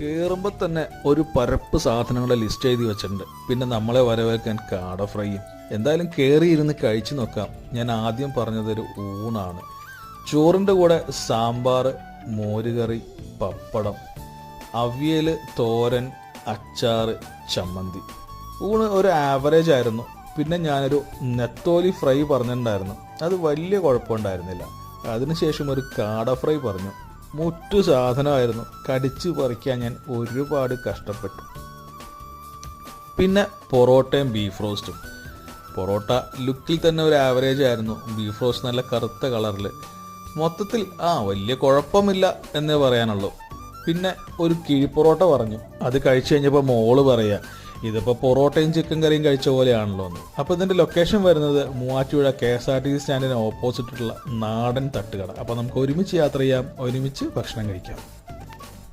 കയറുമ്പോൾ തന്നെ ഒരു പരപ്പ് സാധനങ്ങളുടെ ലിസ്റ്റ് എഴുതി വെച്ചിട്ടുണ്ട്. പിന്നെ നമ്മളെ വരവേൽക്കാൻ കാട ഫ്രൈയും എന്തായാലും കയറിയിരുന്ന് കഴിച്ചു നോക്കാം. ഞാൻ ആദ്യം പറഞ്ഞതൊരു ഊണാണ്. ചോറിന്റെ കൂടെ സാമ്പാർ മോരുകറി പപ്പടം അവിയൽ തോരൻ അച്ചാർ ചമ്മന്തി. ഊണ് ഒരു ആവറേജ് ആയിരുന്നു. പിന്നെ ഞാനൊരു നെത്തോലി ഫ്രൈ പറഞ്ഞിട്ടുണ്ടായിരുന്നു. അത് വലിയ കുഴപ്പമുണ്ടായിരുന്നില്ല. അതിനുശേഷം ഒരു കാട ഫ്രൈ പറഞ്ഞു. മുറ്റു സാധനമായിരുന്നു. കടിച്ചു പറിക്കാൻ ഞാൻ ഒരുപാട് കഷ്ടപ്പെട്ടു. പിന്നെ പൊറോട്ടയും ബീഫ് റോസ്റ്റും. പൊറോട്ട ലുക്കിൽ തന്നെ ഒരു ആവറേജ് ആയിരുന്നു. ബീഫ് റോസ്റ്റ് നല്ല കറുത്ത കളറിൽ മൊത്തത്തിൽ ആ വലിയ കുഴപ്പമില്ല എന്നേ പറയാനുള്ളൂ. പിന്നെ ഒരു കിഴിപ്പൊറോട്ട പറഞ്ഞു. അത് കഴിച്ചു കഴിഞ്ഞപ്പോൾ മോൾ പറയാ ഇതിപ്പോൾ പൊറോട്ടയും ചിക്കൻ കറിയും കഴിച്ച പോലെയാണല്ലോ എന്ന്. അപ്പോൾ ഇതിന്റെ ലൊക്കേഷൻ വരുന്നത് Muvattupuzha K S R T C സ്റ്റാൻഡിന് ഓപ്പോസിറ്റുള്ള നാടൻ തട്ടുകട. അപ്പോൾ നമുക്ക് ഒരുമിച്ച് യാത്ര ചെയ്യാം ഒരുമിച്ച് ഭക്ഷണം കഴിക്കാം.